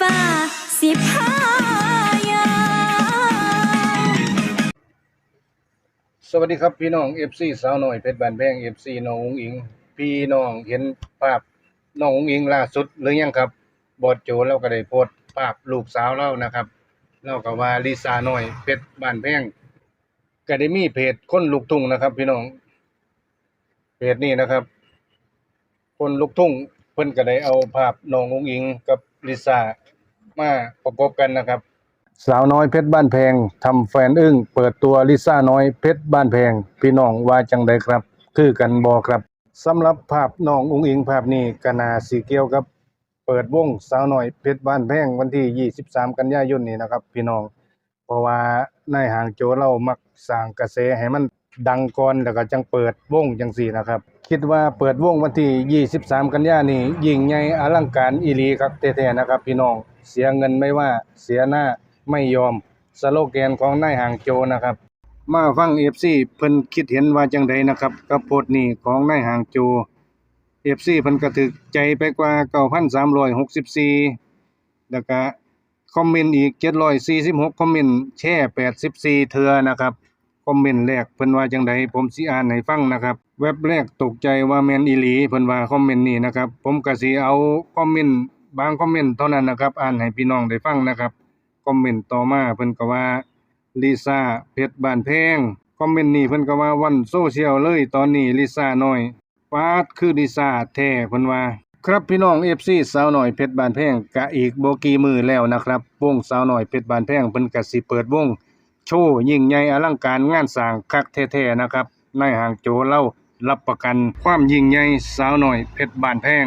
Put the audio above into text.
ฟ้าสิพายาวสวัสดีครับพี่น้อง FC สาวน้อยเพชรบานแพง FC น้องอุ๋งอิง พี่น้องเห็นภาพน้องอุ๋งอิงล่าสุดหรือยังครับบอดโจเราก็ได้โพสต์ภาพลูกสาวเรานะครับเราก็ว่าลิซ่าน้อยเพชรบานแพงก็ได้มีเพจคนลูกทุ่งนะครับ พี่น้องเพจนี้นะครับ คนลูกทุ่งเพิ่นก็ได้เอาภาพน้องอุ๋งอิงกับ ลิซ่ามาประกบกันนะครับ สาวน้อยเพชรบ้านแพงทำแฟนอึ้งเปิดตัวลิซ่าน้อยเพชรบ้านแพง พี่น้องว่าจังใดครับ คือกันบอครับสำหรับภาพน้องอุ้งอิงภาพนี้กนาสิเกียวกับ เปิดวงสาวน้อยเพชรบ้านแพงวันที่ 23 กันยายนนี้นะครับ พี่น้อง เพราะว่านายห่างโจเรามักสร้างกระแสให้มันดังก่อนแล้วก็จังเปิดวงจังซี่นะครับ คิดว่าเปิดวงวันที่ 23 กันยานี้ยิ่งใหญ่อลังการอีหลีครับแท้ๆนะครับ พี่น้องเสียเงินไม่ว่าเสียหน้าไม่ยอมสโลแกนของนายห่างโจนะครับ มาฟัง FC เพิ่นคิดเห็นว่าจังใดนะครับกับโพสนี้ของนายห่างโจ FC เพิ่นก็ถึกใจไปกว่า 9,364แล้วก็คอมเมนต์อีก 746 คอมเมนต์แชร์84 เทื่อนะครับ อมเมนต์แรกเพิ่นว่าจังใดผมสิอ่านให้ฟังนะครับ เว็บแรกตกใจว่าแมนอีหลีเพิ่นว่าคอมเมนต์นี้นะครับผมก็สิเอาคอมเมนต์บางคอมเมนต์เท่านั้นนะครับอ่านให้พี่น้องได้ฟังนะครับคอมเมนต์ต่อมาเพิ่นก็ว่าลิซ่าเพชรบ้านแพงคอมเมนต์นี้เพิ่นก็ว่าวันโซเชียลเลยตอนนี้ลิซ่าน้อยปาดคือลิซ่าแท้เพิ่นว่าครับพี่น้อง FC สาวหน้อยเพชรบานแพงกะอีกบกีมือแล้วนะครับวงสาวหน้อยเพชรบานแพงเพิ่นก็สิเปิดวง โชว์ยิ่งใหญ่อลังการงานสร้างคักแท้ๆนะครับนายห่างโจเล่ารับประกันความยิ่งใหญ่สาวหน่อยเพชรบานแพง